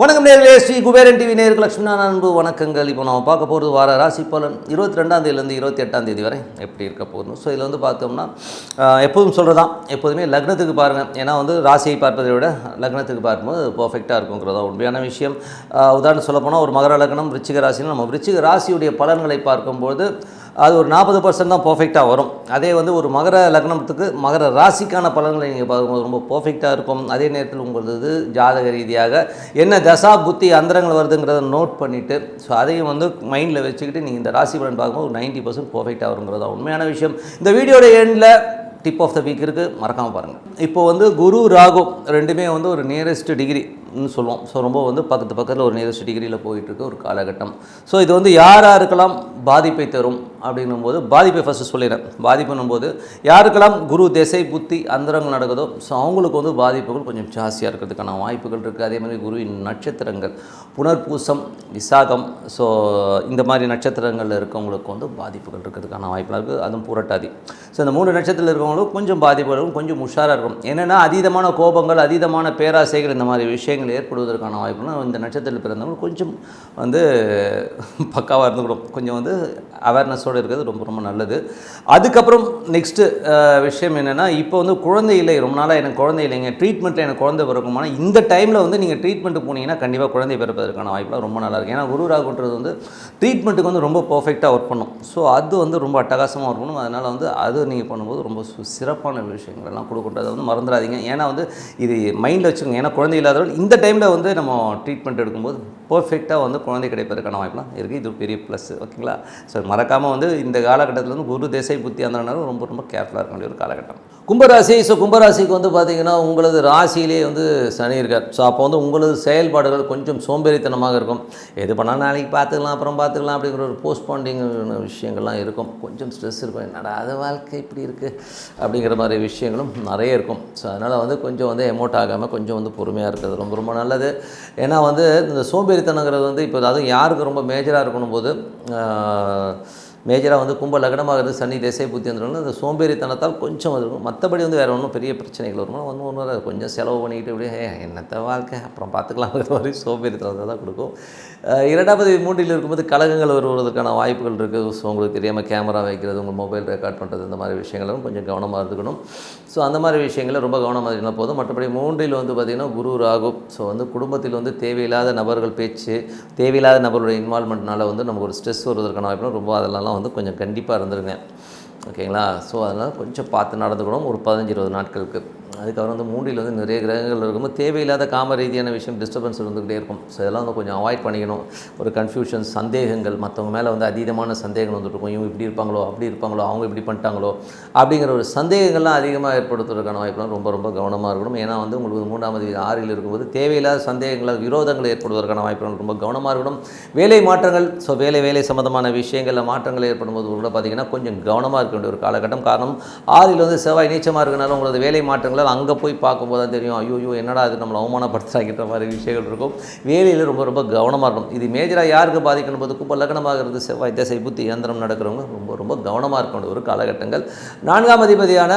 வணக்கம் நேர்களே ஸ்ரீ குபேரன் டிவி நேருக்கு லட்சுமணா அன்பு வணக்கங்கள். இப்போ நம்ம பார்க்க போகிறது வார ராசி பலன். இருபத்தி ரெண்டாம் தேதியிலேருந்து இருபத்தி எட்டாம் தேதி வரை எப்படி இருக்க போகணும் ஸோ இதில் வந்து பார்த்தோம்னா எப்போதும் சொல்கிறதான் எப்போதுமே லக்னத்துக்கு பாருங்கள் ஏன்னா வந்து ராசியை பார்ப்பதை விட லக்னத்துக்கு பார்க்கும்போது பர்ஃபெக்டாக இருக்குங்கிறதா உண்மையான விஷயம். உதாரணம் சொல்லப்போனால் ஒரு மகர லக்னம் விருச்சிக ராசினா நம்ம விருச்சிக ராசியுடைய பலன்களை பார்க்கும்போது அது ஒரு நாற்பது பர்சன்ட் தான் பர்ஃபெக்டாக வரும். அதே வந்து ஒரு மகர லக்னத்துக்கு மகர ராசிக்கான பலன்களை நீங்கள் பார்க்கும்போது ரொம்ப பர்ஃபெக்டாக இருக்கும். அதே நேரத்தில் உங்களது ஜாதக ரீதியாக என்ன தசா புத்தி அந்தரங்கள் வருதுங்கிறத நோட் பண்ணிவிட்டு ஸோ அதையும் வந்து மைண்டில் வச்சுக்கிட்டு நீங்கள் இந்த ராசி பலன் பார்க்கும்போது ஒரு நைன்ட்டி பர்சன்ட் பர்ஃபெக்டாக வருங்கிறதா உண்மையான விஷயம். இந்த வீடியோட எண்டில் டிப் ஆஃப் த வீக் இருக்குது மறக்காமல் பாருங்கள் இப்போ வந்து குரு ராகு ரெண்டுமே வந்து ஒரு நியரஸ்ட் டிகிரி சொல்லுவோம். ஸோ ரொம்ப வந்து பக்கத்து பக்கத்தில் ஒரு நியரஸ்ட் டிகிரியில் போயிட்டுருக்கு ஒரு காலகட்டம். ஸோ இது வந்து யார் யாருக்கெல்லாம் பாதிப்பை தரும் அப்படின்னும் போது பாதிப்பை ஃபஸ்ட்டு சொல்லிடுறேன். பாதிப்புன்னும் போது யாருக்கெல்லாம் குரு திசை புத்தி அந்தரங்கள் நடக்குதோ ஸோ அவங்களுக்கு வந்து பாதிப்புகள் கொஞ்சம் ஜாஸ்தியாக இருக்கிறதுக்கான வாய்ப்புகள் இருக்குது அதே மாதிரி குருவின் நட்சத்திரங்கள் புனர்பூசம் விசாகம் ஸோ இந்த மாதிரி நட்சத்திரங்களில் இருக்கவங்களுக்கு வந்து பாதிப்புகள் இருக்கிறதுக்கான வாய்ப்புகள் இருக்குது அதுவும் புரட்டாதி. ஸோ இந்த மூணு நட்சத்திரத்தில் இருக்கவங்களுக்கு கொஞ்சம் பாதிப்புகளும் கொஞ்சம் உஷாராக இருக்கும். என்னென்னா அதீதமான கோபங்கள் அதீதமான பேராசைகள் இந்த மாதிரி விஷயங்கள் ஏற்படுவதற்கான வாய்ப்புனால் இந்த நட்சத்திரத்தில் பிறந்தவங்க கொஞ்சம் வந்து பக்காவாக இருந்துக்கணும் கொஞ்சம் வந்து அவேர்னஸோடு இருக்கிறது ரொம்ப ரொம்ப நல்லது. அதுக்கப்புறம் நெக்ஸ்ட்டு விஷயம் என்னென்னா இப்போ வந்து குழந்தை இல்லை ரொம்ப நாளாக எனக்கு குழந்தை இல்லைங்க. ட்ரீட்மெண்ட்டில் எனக்கு குழந்தை பிறக்குமானா இந்த டைமில் வந்து நீங்கள் ட்ரீட்மெண்ட்டு போனீங்கன்னா கண்டிப்பாக குழந்தை பிறப்பதற்கான வாய்ப்புலாம் ரொம்ப நல்லா இருக்கும் ஏன்னா குரு ராகுன்றது வந்து ட்ரீட்மெண்ட்டுக்கு வந்து ரொம்ப பர்ஃபெக்டாக ஒர்க் பண்ணும். ஸோ அது வந்து ரொம்ப அட்டகாசமாக ஒர்க் பண்ணும். அதனால் வந்து அது நீங்கள் பண்ணும்போது ரொம்ப சு- சிறப்பான விஷயங்கள் எல்லாம் கொடுக்குறத வந்து மறந்துடாதீங்க. ஏன்னா வந்து இது மைண்டில் வச்சுக்கோங்க. ஏன்னா குழந்தை இல்லாதவர்கள் இந்த டைமில் வந்து நம்ம ட்ரீட்மெண்ட் எடுக்கும்போது பர்ஃபெக்டாக வந்து குழந்தை கிடைப்பதற்கான வாய்ப்புலாம் இருக்குது இது பெரிய ப்ளஸ் ஓகேங்களா? ஸோ மறக்காமல் வந்து இந்த காலகட்டத்தில் வந்து குரு தேசை புத்தி அந்த ரொம்ப ரொம்ப கேர்ஃபுல்லாக இருக்க வேண்டிய ஒரு காலகட்டம். கும்பராசி ஸோ கும்பராசிக்கு வந்து பார்த்திங்கன்னா உங்களது ராசியிலே வந்து சனி இருக்கார். ஸோ அப்போ வந்து உங்களது செயல்பாடுகள் கொஞ்சம் சோம்பேறித்தனமாக இருக்கும். எது பண்ணாலும் நாளைக்கு பார்த்துக்கலாம் அப்புறம் பார்த்துக்கலாம் அப்படிங்கிற ஒரு போஸ்ட்பாண்டிங் விஷயங்கள்லாம் இருக்கும். கொஞ்சம் ஸ்ட்ரெஸ் இருக்கும். என்னடா அது வாழ்க்கை இப்படி இருக்குது அப்படிங்கிற மாதிரி விஷயங்களும் நிறைய இருக்கும். ஸோ அதனால் வந்து கொஞ்சம் வந்து எமோட் ஆகாமல் கொஞ்சம் வந்து பொறுமையாக இருக்கிறது ரொம்ப ரொம்ப நல்லது. ஏன்னா வந்து இந்த சோம்பேறித்தனங்கிறது வந்து இப்போ அதுவும் யாருக்கு ரொம்ப மேஜராக இருக்கணும் போது மேஜராக வந்து கும்ப லக்னமாக இருந்து சனி திசை புத்தி வந்துடும் அந்த சோம்பேறித்தனத்தால் கொஞ்சம் வந்துடும் மற்றபடி வந்து வேறு ஒன்றும் பெரிய பிரச்சனைகள் வரும்? ஒன்று ஒன்றும் அதை கொஞ்சம் செலவு பண்ணிக்கிட்டு அப்படியே என்னத்த வாழ்க்கை? அப்புறம் பார்த்துக்கலாம். மாதிரி சோம்பேறித்தனத்தை தான் கொடுக்கும். இரண்டாவது மூன்றில் இருக்கும்போது கழகங்கள் வருவதற்கான வாய்ப்புகள் இருக்குது ஸோ உங்களுக்கு தெரியாமல் கேமரா வைக்கிறது உங்கள் மொபைல் ரெக்கார்ட் பண்ணுறது இந்த மாதிரி விஷயங்களும் கொஞ்சம் கவனமாக இருந்துக்கணும். ஸோ அந்த மாதிரி விஷயங்களை ரொம்ப கவனமாக இருந்தால் போதும். மற்றபடி மூன்றில் வந்து பார்த்திங்கன்னா குரு ராகு. ஸோ வந்து குடும்பத்தில் வந்து தேவையில்லாத நபர்கள் பேச்சு தேவையில்லாத நபருடைய இன்வால்மெண்ட்னால வந்து நமக்கு ஒரு ஸ்ட்ரெஸ் வருவதற்கான வாய்ப்பு ரொம்ப அதெல்லாம் வந்து கொஞ்சம் கண்டிப்பாக இருந்துருங்க. ஓகேங்களா? ஸோ அதனால் கொஞ்சம் பார்த்து நடந்துக்கணும். ஒரு பதினஞ்சு இருபது நாட்களுக்கு. அதுக்கப்புறம் வந்து மூன்றில் வந்து நிறைய கிரகங்கள் இருக்கும்போது தேவையில்லாத காம ரீதியான விஷயம் டிஸ்டர்பன்ஸ் இருந்துக்கிட்டே இருக்கும். ஸோ இதெல்லாம் வந்து கொஞ்சம் அவாய்ட் பண்ணிக்கணும். ஒரு கன்ஃபியூஷன் சந்தேகங்கள் மற்றவங்க மேலே வந்து அதீதமான சந்தேகம் வந்துட்டு இருக்கும். இவங்க இப்படி இருப்பாங்களோ அப்படி இருப்பாங்களோ அவங்க இப்படி பண்ணிட்டாங்களோ அப்படிங்கிற ஒரு சந்தேகங்கள்லாம் அதிகமாக ஏற்படுத்துவதற்கான வாய்ப்புலாம் ரொம்ப ரொம்ப கவனமாக இருக்கணும். ஏன்னா வந்து உங்களுக்கு மூன்றாவது ஆறில் இருக்கும்போது தேவையில்லாத சந்தேகங்களால் விரோதங்கள் ஏற்படுவதற்கான வாய்ப்புகள் ரொம்ப கவனமாக இருக்கணும். வேலை மாற்றங்கள் ஸோ வேலை வேலை சம்மந்தமான விஷயங்களில் மாற்றங்கள் ஏற்படும் போது கூட பார்த்தீங்கன்னா கொஞ்சம் கவனமாக இருக்க வேண்டிய ஒரு காலகட்டம். காரணம் ஆறில் வந்து செவ்வாய் நீச்சமாக இருக்கனால உங்களது வேலை மாற்றங்களால் அங்கே போய் பார்க்கும்போது தான் தெரியும் ஐயோ என்னடா அது நம்மளை அவமானப்படுத்துறாங்கிற மாதிரி விஷயங்கள் இருக்கும். வேலையில் ரொம்ப ரொம்ப கவனமாக இருக்கணும். இது மேஜராக யாருக்கு பாதிக்கணும் போது கும்ப லக்னமாக இருந்து செவ்வாய் திசை புத்தி இயந்திரம் நடக்கிறவங்க ரொம்ப ரொம்ப கவனமாக இருக்கணும். ஒரு காலகட்டங்கள். நான்காம் அதிபதியான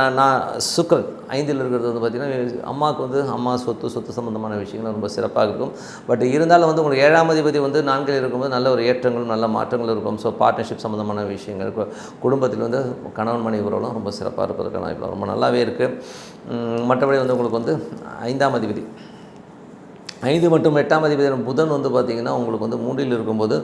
நான் நான் சுக்கரன். ஐந்தில் இருக்கிறது வந்து பார்த்திங்கன்னா அம்மாவுக்கு வந்து அம்மா சொத்து சொத்து சம்மந்தமான விஷயங்கள் ரொம்ப சிறப்பாக இருக்கும். பட் இருந்தாலும் வந்து உங்களுக்கு ஏழாம் அதிபதி வந்து நான்கில் இருக்கும்போது நல்ல ஒரு ஏற்றங்களும் நல்ல மாற்றங்களும் இருக்கும். ஸோ பார்ட்னர்ஷிப் சம்மந்தமான விஷயங்கள் குடும்பத்தில் வந்து கணவன் மனைவி உறவுலாம் ரொம்ப சிறப்பாக இருப்பதற்கான வாய்ப்பு ரொம்ப நல்லாவே இருக்குது மற்றபடி வந்து உங்களுக்கு வந்து ஐந்தாம் அதிபதி. ஐந்து மற்றும் எட்டாம் அதிபதியான புதன் வந்து பார்த்திங்கன்னா உங்களுக்கு வந்து மூன்றில் இருக்கும்போது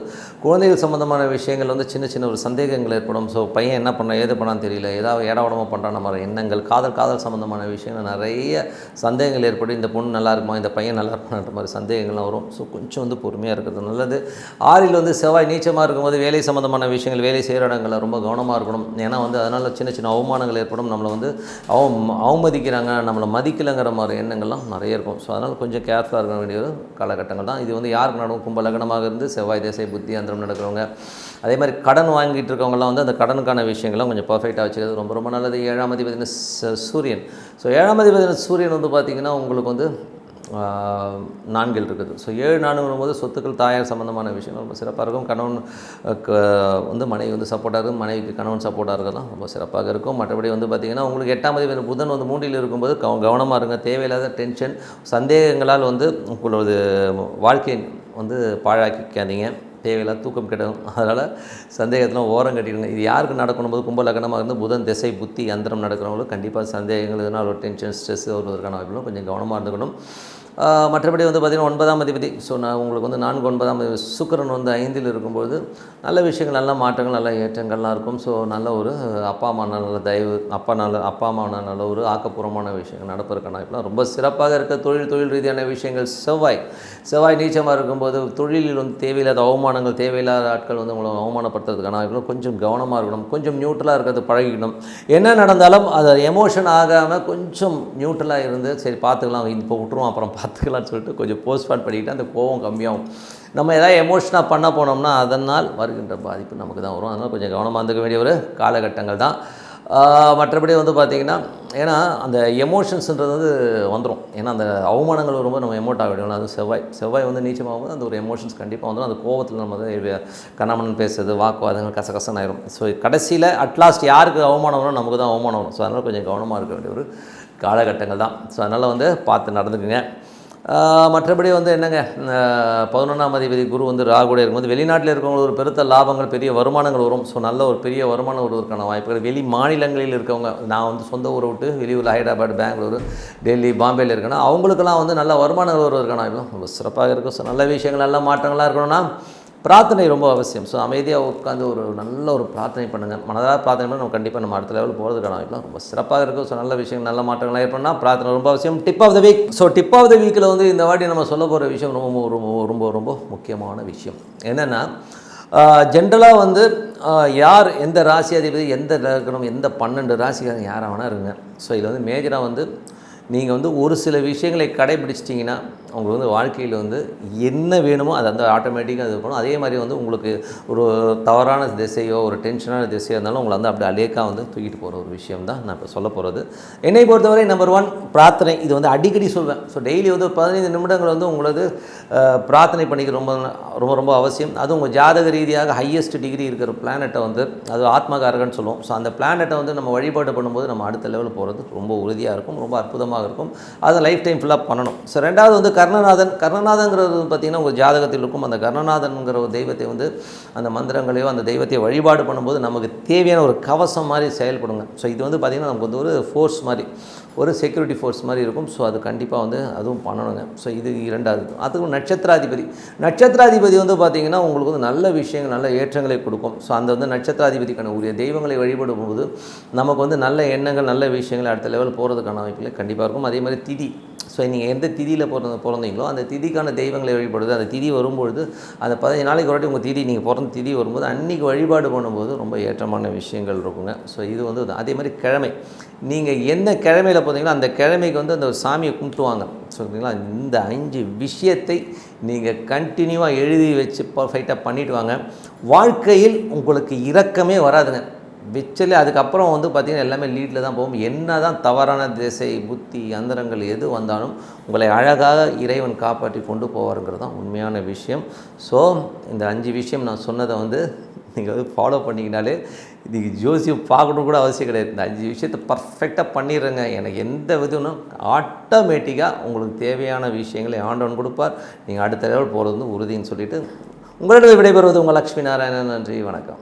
குழந்தைகள் சம்மந்தமான விஷயங்கள் வந்து சின்ன சின்ன ஒரு சந்தேகங்கள் ஏற்படும். ஸோ பையன் என்ன பண்ண ஏது பண்ணான்னு தெரியல. ஏதாவது ஏடாவடமாக பண்ணுறான் நம்ம எண்ணங்கள். காதல் காதல் சம்மந்தமான விஷயங்கள் நிறைய சந்தேகங்கள் ஏற்படும். இந்த பொண்ணு நல்லா இருக்குமா? இந்த பையன் நல்லா இருப்பான்ற மாதிரி சந்தேகங்கள்லாம் வரும். ஸோ கொஞ்சம் வந்து பொறுமையாக இருக்கிறது நல்லது. ஆறில் வந்து செவ்வாய் நீச்சமாக இருக்கும்போது வேலை சம்மந்தமான விஷயங்கள் வேலை செய்கிற இடங்களில் ரொம்ப கவனமாக இருக்கணும். ஏன்னா வந்து அதனால் சின்ன சின்ன அவமானங்கள் ஏற்படும். நம்மளை வந்து அவ அவமதிக்கிறாங்க. நம்மளை மதிக்கலைங்கிற மாதிரி எண்ணங்கள்லாம் நிறைய இருக்கும். ஸோ அதனால் கொஞ்சம் கேர்ஃபுல்லாக இருக்கணும். வேண்டிய ஒரு காலகட்டங்கள் தான். இது வந்து யாருக்கு நடக்கும்? கும்ப லக்னமாக இருந்து செவ்வாய் தேசை புத்தி அந்தரம் நடக்கிறவங்க. அதே மாதிரி கடன் வாங்கிட்டு இருக்கவங்கலாம் வந்து அந்த கடனுக்கான விஷயங்கள்லாம் கொஞ்சம் பர்ஃபெக்டாக வச்சுக்கிறது ரொம்ப ரொம்ப நல்லது. ஏழாம் அதிபதினு சூரியன். ஸோ ஏழாம் அதிபதினு சூரியன் வந்து பார்த்திங்கன்னா உங்களுக்கு வந்து நான்கில் இருக்குது. ஸோ ஏழு நான்குங்கும் போது சொத்துக்கள் தாயார் சம்மந்தமான விஷயங்கள் ரொம்ப சிறப்பாக இருக்கும். கணவன் க- வந்து மனைவி வந்து சப்போர்ட்டாக இருக்கும். மனைவிக்கு கணவன் சப்போர்ட்டாக இருக்கலாம். ரொம்ப சிறப்பாக இருக்கும். மற்றபடி வந்து பார்த்திங்கன்னா உங்களுக்கு எட்டாம் தேதி புதன் வந்து மூன்றில் இருக்கும்போது கவ கவனமாக இருங்க. தேவையில்லாத டென்ஷன் சந்தேகங்களால் வந்து உங்களது வாழ்க்கையை வந்து பாழாக்கிக்காதீங்க. தேவையில்லாத தூக்கம் கிடைக்கும் அதனால் சந்தேகத்தில் ஓரம் கட்டிடுங்க. இது யாருக்கு நடக்கணும் போது கும்ப லக்னமாக இருந்து புதன் திசை புத்தி அந்தரம் நடக்கிறவங்களும் கண்டிப்பாக சந்தேகங்கள் இதனால் ஒரு டென்ஷன் ஸ்ட்ரெஸ் வருவதற்கான வாய்ப்புகளும் கொஞ்சம் கவனமாக இருந்துக்கணும். மற்றபடி வந்து பார்த்திங்கன்னா ஒன்பதாம் அதிபதி. ஸோ நான் உங்களுக்கு வந்து நான்கு ஒன்பதாம் அதிபதி. சுக்கிரன் வந்து ஐந்தில் இருக்கும்போது நல்ல விஷயங்கள் நல்ல மாற்றங்கள் நல்ல ஏற்றங்கள்லாம் இருக்கும். ஸோ நல்ல ஒரு அப்பா அம்மா நல்ல தயவு அப்பா நல்ல அப்பா அம்மா நல்ல ஒரு ஆக்கப்பூர்வமான விஷயங்கள் நடப்பதற்கான வாய்ப்புலாம் ரொம்ப சிறப்பாக இருக்க. தொழில் தொழில் ரீதியான விஷயங்கள் செவ்வாய். செவ்வாய் நீச்சமாக இருக்கும்போது தொழிலில் வந்து தேவையில்லாத அவமானங்கள் தேவையில்லாத ஆட்கள் வந்து உங்களை அவமானப்படுத்துறதுக்கான வாய்ப்புகளும் கொஞ்சம் கவனமாக இருக்கணும். கொஞ்சம் நியூட்ரலாக இருக்கிறது பழகிக்கணும். என்ன நடந்தாலும் அதை எமோஷன் ஆகாமல் கொஞ்சம் நியூட்ரலாக இருந்து சரி பார்த்துக்கலாம் இப்போ விட்டுருவோம் அப்புறம் பார்த்துக்கலாம்னு சொல்லிட்டு கொஞ்சம் போஸ்ட்பான் பண்ணிக்கிட்டு அந்த கோவம் கம்மியாகும். நம்ம எதாவது எமோஷனாக பண்ண போனோம்னா அதனால் வருகின்ற பாதிப்பு நமக்கு தான் வரும். அதனால் கொஞ்சம் கவனமாக இருந்துக்க வேண்டிய ஒரு காலகட்டங்கள் தான். மற்றபடி வந்து பார்த்திங்கன்னா ஏன்னா அந்த எமோஷன்ஸுன்றது வந்து வந்துடும் ஏன்னா அந்த அவமானங்கள் வரும்போது நம்ம எமோட் ஆக வேண்டியும் அது செவ்வாய் செவ்வாய் வந்து நீச்சமாகும். அந்த ஒரு எமோஷன்ஸ் கண்டிப்பாக வந்துடும் அந்த கோவத்தில் நம்ம வந்து கண்ணாமண்ணன் பேசுறது வாக்குவாதங்கள் கசகசன்னு ஆயிரும். ஸோ கடைசியில் அட்லாஸ்ட் யாருக்கு அவமானம் வரும் நமக்கு தான் அவமானம் வரும். ஸோ அதனால் கொஞ்சம் கவனமாக இருக்க வேண்டிய ஒரு காலகட்டங்கள் தான். ஸோ அதனால் வந்து பார்த்து நடந்துக்குங்க. மற்றபடி வந்து என்னங்க? பதினொன்றாம் அதிபதி குரு வந்து ராகுடைய இருக்கும்போது வெளிநாட்டில் இருக்கவங்களுக்கு ஒரு பெருத்த லாபங்கள் பெரிய வருமானங்கள் வரும். ஸோ நல்ல ஒரு பெரிய வருமானம் வருவதற்கான வாய்ப்புகள். வெளி மாநிலங்களில் இருக்கவங்க நான் வந்து சொந்த ஊரை விட்டு வெளியூர் ஹைதராபாத் பெங்களூர் டெல்லி பாம்பேயில் இருக்கேன்னா அவங்களுக்கெல்லாம் வந்து நல்ல வருமானம் வருவதற்கான வாய்ப்பு ரொம்ப சிறப்பாக இருக்கும். ஸோ நல்ல விஷயங்கள் நல்ல மாற்றங்களாக இருக்கணும்னா பிரார்த்தனை ரொம்ப அவசியம். ஸோ அமைதியாக உட்காந்து ஒரு நல்ல ஒரு பிரார்த்தனை பண்ணுங்கள் மனதாக பிரார்த்தனை பண்ணி நம்ம கண்டிப்பாக நம்ம அடுத்த லெவல் போகிறதுக்கான வாய்ப்புலாம் ரொம்ப சிறப்பாக இருக்கும். ஸோ நல்ல விஷயம் நல்ல மாற்றங்கள் ஏற்படனா பிரார்த்தனை ரொம்ப அவசியம். Tip of the week so tip of the வீக்கில் வந்து இந்த வாட்டி நம்ம சொல்ல போகிற விஷயம் ரொம்ப ரொம்ப ரொம்ப ரொம்ப முக்கியமான விஷயம். என்னென்னா ஜென்ரலாக வந்து யார் எந்த ராசி அதிபதி எந்த லக்னம் எந்த பன்னெண்டு ராசிக்காரங்க யாராக வேணா இருங்க. ஸோ இதில் வந்து மேஜராக வந்து நீங்கள் வந்து ஒரு சில விஷயங்களை கடைபிடிச்சிட்டிங்கன்னா உங்களுக்கு வந்து வாழ்க்கையில் வந்து என்ன வேணுமோ அது அந்த ஆட்டோமேட்டிக்காக இது பண்ணும். அதே மாதிரி வந்து உங்களுக்கு ஒரு தவறான திசையோ ஒரு டென்ஷனான திசையோ இருந்தாலும் உங்களை வந்து அப்படி அலேக்காக வந்து தூக்கிட்டு போகிற ஒரு விஷயம் தான் நான் இப்போ சொல்ல போகிறது என்னை பொறுத்தவரை நம்பர் ஒன் பிரார்த்தனை. இது வந்து அடிக்கடி சொல்வேன். ஸோ டெய்லி வந்து பதினைந்து நிமிடங்கள் வந்து உங்களது பிரார்த்தனை பண்ணிக்க ரொம்ப ரொம்ப ரொம்ப அவசியம். அது உங்கள் ஜாதக ரீதியாக ஹையஸ்ட் டிகிரி இருக்கிற பிளானட்டை வந்து அது ஆத்மகாரகன்னு சொல்லுவோம். ஸோ அந்த பிளானட்டை வந்து நம்ம வழிபாடு பண்ணும்போது நம்ம அடுத்த லெவலில் போகிறது ரொம்ப உறுதியாக இருக்கும். ரொம்ப அற்புதமாக இருக்கும். அதை லைஃப் டைம் ஃபுல்லாக பண்ணணும். ஸோ ரெண்டாவது வந்து கர்ணநாதன் கர்ணநாதங்கிறது பார்த்திங்கன்னா உங்கள் ஜாதகத்தில் இருக்கும். அந்த கர்ணநாதன்கிற ஒரு தெய்வத்தை வந்து அந்த மந்திரங்களையோ அந்த தெய்வத்தை வழிபாடு பண்ணும்போது நமக்கு தேவையான ஒரு கவசம் மாதிரி செயல்படுங்க. ஸோ இது வந்து பார்த்திங்கன்னா நமக்கு வந்து ஒரு ஃபோர்ஸ் மாதிரி. ஒரு செக்யூரிட்டி ஃபோர்ஸ் மாதிரி இருக்கும். ஸோ அது கண்டிப்பாக வந்து அதுவும் பண்ணணுங்க. ஸோ இது இரண்டாவது. அதுக்கும் நட்சத்திராதிபதி. நட்சத்திராதிபதி வந்து பார்த்திங்கன்னா உங்களுக்கு வந்து நல்ல விஷயங்கள் நல்ல ஏற்றங்களை கொடுக்கும். ஸோ அந்த வந்து நட்சத்திராதிபதிக்கான உரிய தெய்வங்களை வழிபடும் போது நமக்கு வந்து நல்ல எண்ணங்கள் நல்ல விஷயங்கள் அடுத்த லெவல் போகிறதுக்கான வாய்ப்புகள் கண்டிப்பாக இருக்கும். அதே மாதிரி திதி. ஸோ நீங்கள் எந்த திதியில் பிறந்த பிறந்தீங்களோ அந்த திதிக்கான தெய்வங்களை வழிபடுது. அந்த திதி வரும்பொழுது அந்த பதினஞ்சு நாளைக்கு ஒரு வாட்டி உங்கள் திதி நீங்கள் பிறந்த திதி வரும்போது அன்றைக்கி வழிபாடு பண்ணும்போது ரொம்ப ஏற்றமான விஷயங்கள் இருக்குங்க. ஸோ இது வந்து அதே மாதிரி கிழமை. நீங்கள் எந்த கிழமையில் போகிறீங்களோ அந்த கிழமைக்கு வந்து அந்த சாமியை கும்பிட்டுவாங்க. சொல்கிறீங்களா இந்த அஞ்சு விஷயத்தை நீங்கள் கண்டினியூவாக எழுதி வச்சு பர்ஃபெக்டாக பண்ணிவிட்டு வாங்க. வாழ்க்கையில் உங்களுக்கு இரக்கமே வராதுங்க. விச்சலே அதுக்கப்புறம் வந்து பார்த்திங்கன்னா எல்லாமே லீடில் தான் போகும். என்ன தான் தவறான திசை புத்தி அந்தரங்கள் எது வந்தாலும் உங்களை அழகாக இறைவன் காப்பாற்றி கொண்டு போவாருங்கிறது தான் உண்மையான விஷயம். ஸோ இந்த அஞ்சு விஷயம் நான் சொன்னதை வந்து நீங்கள் வந்து ஃபாலோ பண்ணிங்கனாலே இதுக்கு ஜோசியம் பார்க்கணும் கூட அவசியம் கிடையாது. இந்த அஞ்சு விஷயத்தை பர்ஃபெக்டாக பண்ணிடுறேங்க. எனக்கு எந்த விதமும் ஆட்டோமேட்டிக்காக உங்களுக்கு தேவையான விஷயங்களை ஆண்டவன் கொடுப்பார். நீங்கள் அடுத்த லெவல் போகிறது வந்து உறுதின்னு சொல்லிவிட்டு உங்களிடம் விடைபெறுவது உங்கள் லக்ஷ்மி நாராயணன். நன்றி வணக்கம்.